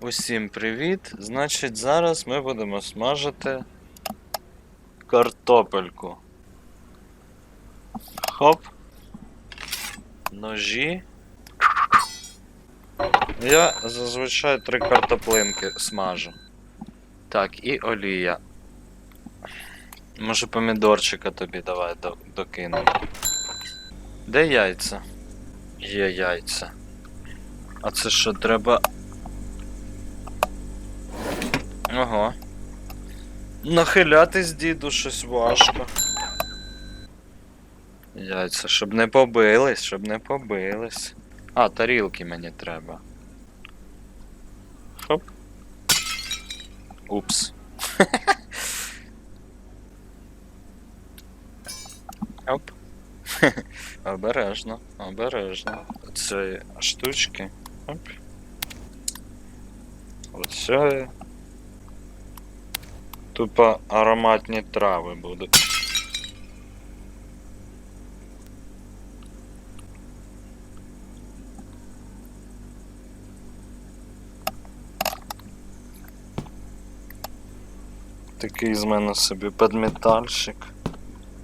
Усім привіт! Значить, зараз ми будемо смажити картопельку. Хоп. Ножі. Я зазвичай три картоплинки смажу. Так, і олія. Може помідорчика тобі давай до- докину. Де яйця? Є яйця. А це що, треба. Ого. Нахилятись, діду, щось важко. Яйця, щоб не побились, щоб не побились. А, тарілки мені треба. Хоп. Упс. Оп. Обережно, обережно. Цієї штучки. Оп. Оце. Тупо ароматні трави будуть. Такий з мене собі підметальщик.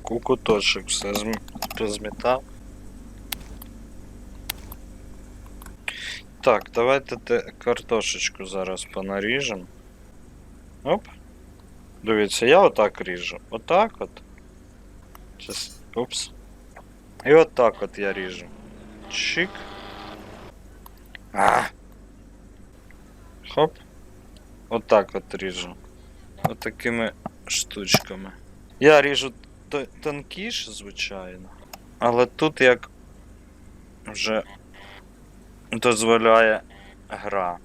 Кукуточок все зм- розмітав. Так, давайте те картошечку зараз понаріжемо. Оп. Дивіться, я отак ріжу. Отак от. Щас. Упс. І отак от я ріжу. Чик. А. Хоп. Отак от ріжу. Отакими штучками. Я ріжу тонкіше, звичайно. Але тут як вже дозволяє гра.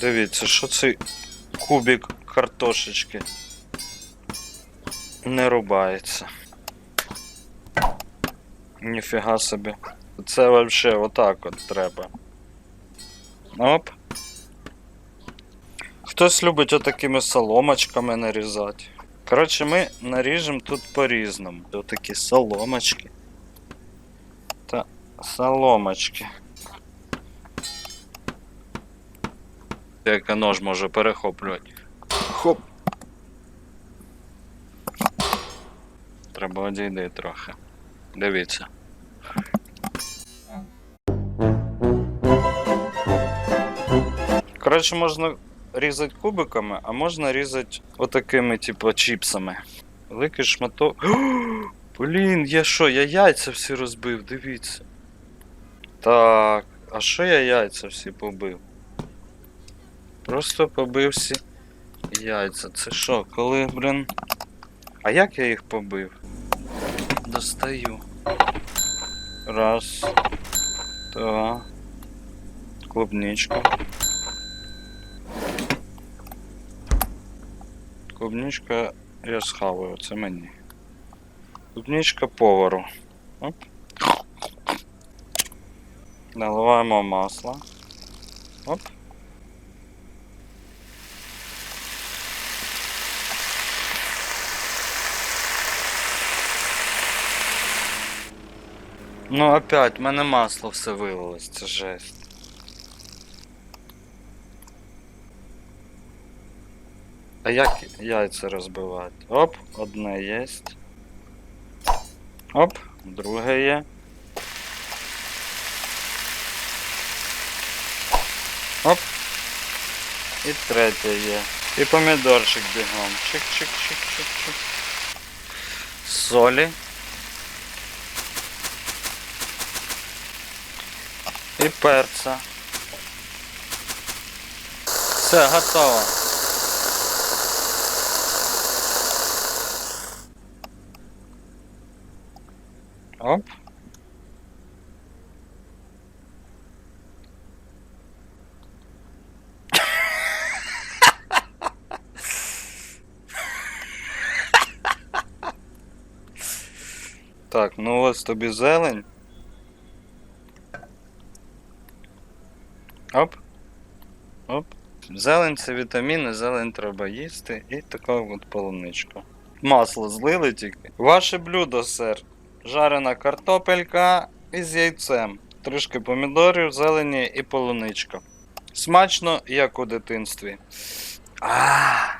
Дивіться, що цей кубик картошечки не рубається. Ніфіга собі. Це вообще отак от треба. Оп. Хтось любить отакими соломочками нарізати. Коротше, ми наріжемо тут по-різному. Отакі соломочки. Та соломочки. Як нож може перехоплювати. Хоп. Треба одійти трохи. Дивіться. Коротше, можна різати кубиками, а можна різати отакими, типу, чіпсами. Великий шматок. Блін, я що, я яйця всі розбив, дивіться. Так, а що я яйця всі побив? Просто побив всі яйця. Це що, коли, блін. А як я їх побив? Достаю. Раз. Два. Клубничка. Клубничка я схаваю, це мені. Клубничка повару. Оп. Наливаємо масло. Оп. Ну опять, в мене масло все вилилось, це жесть. А як яйця розбивати? Оп, одне єсть. Оп, друге є. Оп. І третє є. І помідорчик бігом. Чик-чик-чик-чик-чик. Солі. І перця. Все, готово. Оп. Так, ну ось тобі зелень. Оп. Зелень це вітаміни, зелень треба їсти і таку от полуничку. Масло злили тільки. Ваше блюдо, сер. Жарена картопелька із яйцем. Трішки помідорів, зелені і полуничка. Смачно, як у дитинстві. А.